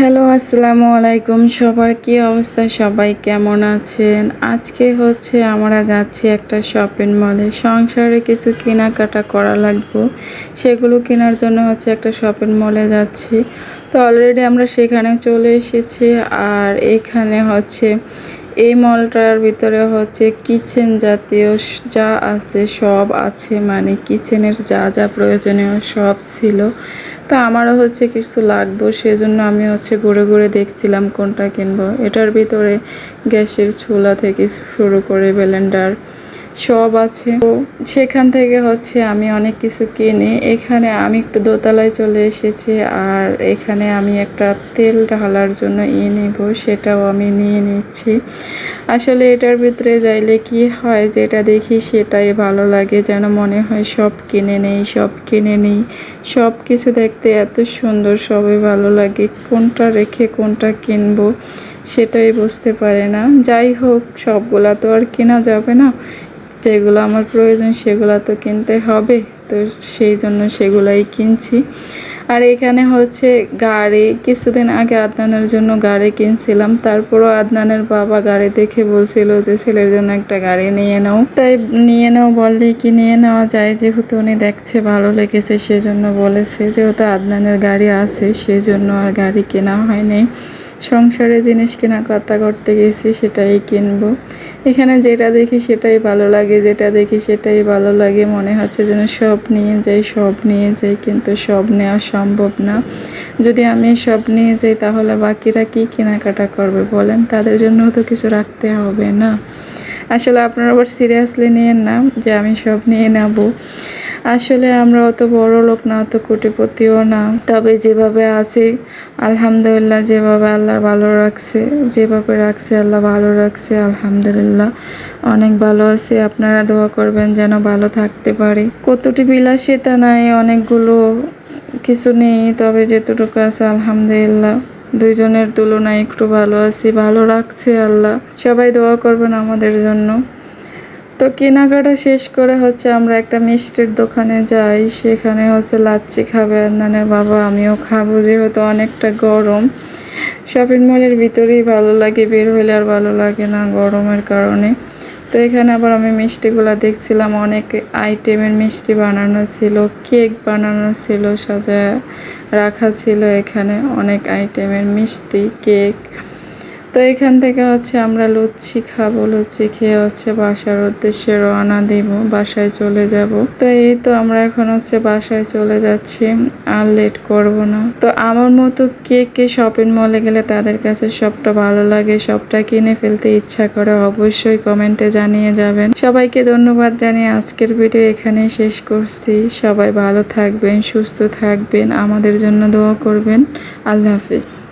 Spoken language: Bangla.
হ্যালো, আসসালামু আলাইকুম। সবার কি অবস্থা? সবাই কেমন আছেন? আজকে হচ্ছে আমরা যাচ্ছি একটা শপিং মলে সংসারে কিছু কেনাকাটা করা লাগবে। সেগুলো কেনার জন্য হচ্ছে একটা শপিং মলে যাচ্ছি। তো অলরেডি আমরা সেখানে চলে এসেছি। আর এখানে হচ্ছে এই মলটার ভিতরে হচ্ছে কিচেন জাতীয় যা আছে, সব আছে মানে কিচেনের যা যা প্রয়োজনীয় সব ছিল। তো আমারও হচ্ছে কিছু লাগবো, সেজন্য আমি হচ্ছে ঘুরে ঘুরে দেখছিলাম কোনটা কিনবো। এটার ভিতরে গ্যাসের চুলা থেকে শুরু করে ব্লেন্ডার সব আছে। তো সেখান থেকে হচ্ছে আমি অনেক কিছু কিনে। এখানে আমি একটু দোতলায় চলে এসেছি আর এখানে আমি একটা তেল ঢালার জন্য ইয়ে নেব, সেটাও আমি নিয়ে নিচ্ছি। আসলে এটার ভিতরে যাইলে কি হয়, যেটা দেখি সেটাই ভালো লাগে, যেন মনে হয় সব কিনে নেই, সব কিনে নেই। সব কিছু দেখতে এত সুন্দর, সবই ভালো লাগে। কোনটা রেখে কোনটা কিনবো, সেটাই বুঝতে পারে না। যাই হোক, সবগুলা তো আর কেনা যাবে না। যেগুলো আমার প্রয়োজন সেগুলো তো কিনতে হবে, তো সেই জন্য সেগুলাই কিনছি। আর এখানে হচ্ছে গাড়ি, কিছুদিন আগে আদনানের জন্য গাড়ি কিনছিলাম, তারপরও আদনানের বাবা গাড়ি দেখে বলছিল যে ছেলের জন্য একটা গাড়ি নিয়ে নাও। তাই নিয়ে নাও বললেই কি নিয়ে নেওয়া যায়? যেহেতু উনি দেখছে ভালো লেগেছে, সেজন্য বলেছে যেহেতু আদনানের গাড়ি আছে, সেজন্য আর গাড়ি কেনা হয়নি। সংসারে জিনিস কেনাকাটা করতে গেছি, সেটাই কিনবো। এখানে যেটা দেখি সেটাই ভালো লাগে, যেটা দেখি সেটাই ভালো লাগে। মনে হচ্ছে যেন সব নিয়ে যাই, সব নিয়ে যাই, কিন্তু সব নেওয়া সম্ভব না। যদি আমি সব নিয়ে যাই, তাহলে বাকিরা কি কেনাকাটা করবে বলেন? তাদের জন্য তো কিছু রাখতে হবে না। আসলে আপনারা আবার সিরিয়াসলি নিয়ে না যে আমি সব নিয়ে নেব। আসলে আমরা অত বড় লোক না, অত কোটিপতিও না। তবে যেভাবে আছি, আলহামদুলিল্লাহ যেভাবে আল্লাহ ভালো রাখছে, যেভাবে রাখছে আল্লাহ ভালো রাখছে, আলহামদুলিল্লাহ। অনেক ভালো আছি, আপনারা দোয়া করবেন যেন ভালো থাকতে পারি। কতটি বিলাসিতা নাই, অনেকগুলো কিছু নেই, তবে যেতটুকু আছে আলহামদুলিল্লাহ। দুইজনের তুলনায় একটু ভালো আছি, ভালো রাখছে আল্লাহ। সবাই দোয়া করবেন আমাদের জন্য। তো কেনাকাটা শেষ করে হচ্ছে আমরা একটা মিষ্টির দোকানে যাই। সেখানে হচ্ছে লাচ্ছি খাবে আদনানের বাবা, আমিও খাব যেহেতু অনেকটা গরম। শপিং মলের ভিতরেই ভালো লাগে, বের হলে আর ভালো লাগে না গরমের কারণে। তো এখানে আবার আমি মিষ্টিগুলো দেখছিলাম, অনেক আইটেমের মিষ্টি বানানো ছিল, কেক বানানো ছিল সাজা রাখা ছিল এখানে অনেক আইটেমের মিষ্টি, কেক। তো এখান থেকে হচ্ছে আমরা লুচি খাব, লুচি খেয়ে হচ্ছে বাসার উদ্দেশ্যে রওনা দিব, বাসায় চলে যাব। তো এই তো আমরা এখন হচ্ছে বাসায় চলে যাচ্ছি, আর লেট করব না। তো আমার মতো কে কে শপিং মলে গেলে তাদের কাছে সবটা ভালো লাগে, সবটা কিনে ফেলতে ইচ্ছা করে অবশ্যই কমেন্টে জানিয়ে যাবেন। সবাইকে ধন্যবাদ জানিয়ে আজকের ভিডিও এখানে শেষ করছি। সবাই ভালো থাকবেন, সুস্থ থাকবেন, আমাদের জন্য দোয়া করবেন। আল্লাহ হাফিজ।